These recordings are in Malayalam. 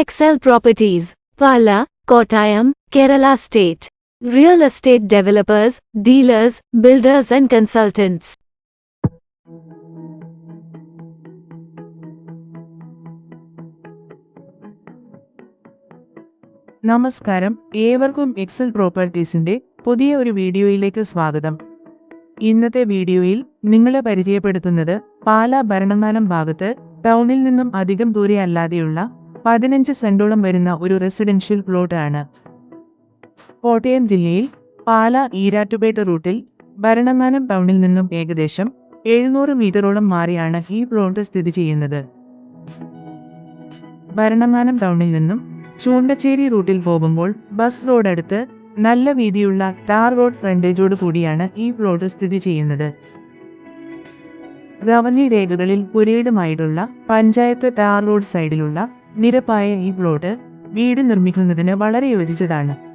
Excel Properties, Pala, Kottayam, Kerala State. Real estate developers, dealers, builders and consultants. നമസ്കാരം ഏവർക്കും എക്സൽ പ്രോപ്പർട്ടീസിന്റെ പുതിയ ഒരു വീഡിയോയിലേക്ക് സ്വാഗതം ഇന്നത്തെ വീഡിയോയിൽ നിങ്ങളെ പരിചയപ്പെടുത്തുന്നത് പാല ഭരണങ്ങാനം ഭാഗത്ത് ടൗണിൽ നിന്നും അധികം ദൂരെ അല്ലാതെയുള്ള പതിനഞ്ച് സെന്റോളം വരുന്ന ഒരു റെസിഡൻഷ്യൽ പ്ലോട്ട് ആണ് കോട്ടയം ജില്ലയിൽ പാല ഈരാറ്റുപേട്ട റൂട്ടിൽ ഭരണങ്ങാനം ടൗണിൽ നിന്നും ഏകദേശം എഴുന്നൂറ് മീറ്ററോളം മാറിയാണ് ഈ പ്ലോട്ട് സ്ഥിതി ചെയ്യുന്നത്. ഭരണങ്ങാനം ടൗണിൽ നിന്നും ചൂണ്ടച്ചേരി റൂട്ടിൽ പോകുമ്പോൾ ബസ് റോഡ് അടുത്ത് നല്ല വീതിയുള്ള ടാർ റോഡ് ഫ്രണ്ടേജോട് കൂടിയാണ് ഈ പ്ലോട്ട് സ്ഥിതി ചെയ്യുന്നത്. റവന്യൂ രേഖകളിൽ പുരയിടമായിട്ടുള്ള പഞ്ചായത്ത് ടാർ റോഡ് സൈഡിലുള്ള നിരപ്പായ ഈ പ്ലോട്ട് വീട് നിർമ്മിക്കുന്നതിന് വളരെ യോജിച്ചതാണ്.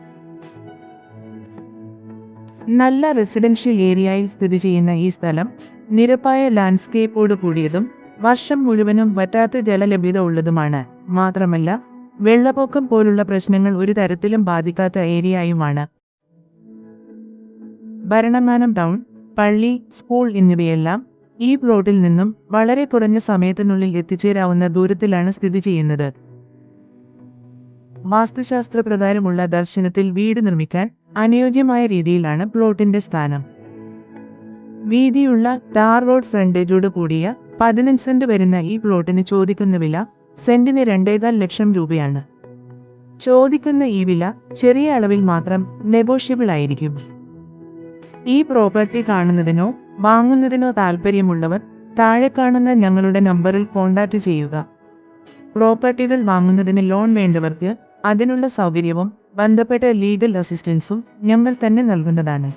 നല്ല റെസിഡൻഷ്യൽ ഏരിയയിൽ സ്ഥിതി ചെയ്യുന്ന ഈ സ്ഥലം നിരപ്പായ ലാൻഡ്സ്കേപ്പോട് കൂടിയതും വർഷം മുഴുവനും വറ്റാത്ത ജലലഭ്യത ഉള്ളതുമാണ്. മാത്രമല്ല വെള്ളപ്പൊക്കം പോലുള്ള പ്രശ്നങ്ങൾ ഒരു തരത്തിലും ബാധിക്കാത്ത ഏരിയയുമാണ്. ഭരണമാനം ടൗൺ പള്ളി സ്കൂൾ എന്നിവയെല്ലാം ഈ പ്ലോട്ടിൽ നിന്നും വളരെ കുറഞ്ഞ സമയത്തിനുള്ളിൽ എത്തിച്ചേരാവുന്ന ദൂരത്തിലാണ് സ്ഥിതി ചെയ്യുന്നത്. വാസ്തുശാസ്ത്ര പ്രകാരമുള്ള ദർശനത്തിൽ വീട് നിർമ്മിക്കാൻ അനുയോജ്യമായ രീതിയിലാണ് പ്ലോട്ടിന്റെ സ്ഥാനം. വീതിയുള്ള ടാർ റോഡ് ഫ്രണ്ടേജോട് കൂടിയ പതിനഞ്ച് സെന്റ് വരുന്ന ഈ പ്ലോട്ടിന് ചോദിക്കുന്ന വില സെന്റിന് രണ്ടേകാൽ ലക്ഷം രൂപയാണ്. ചോദിക്കുന്ന ഈ വില ചെറിയ അളവിൽ മാത്രം നെഗോഷ്യബിൾ ആയിരിക്കും. ഈ പ്രോപ്പർട്ടി കാണുന്നതിനോ വാങ്ങുന്നതിനോ താൽപ്പര്യമുള്ളവർ താഴെ കാണുന്ന ഞങ്ങളുടെ നമ്പറിൽ കോൺടാക്റ്റ് ചെയ്യുക. പ്രോപ്പർട്ടികൾ വാങ്ങുന്നതിന് ലോൺ വേണ്ടവർക്ക് അതിനുള്ള സൗകര്യവും ബന്ധപ്പെട്ട ലീഗൽ അസിസ്റ്റൻസും ഞങ്ങൾ തന്നെ നൽകുന്നതാണ്.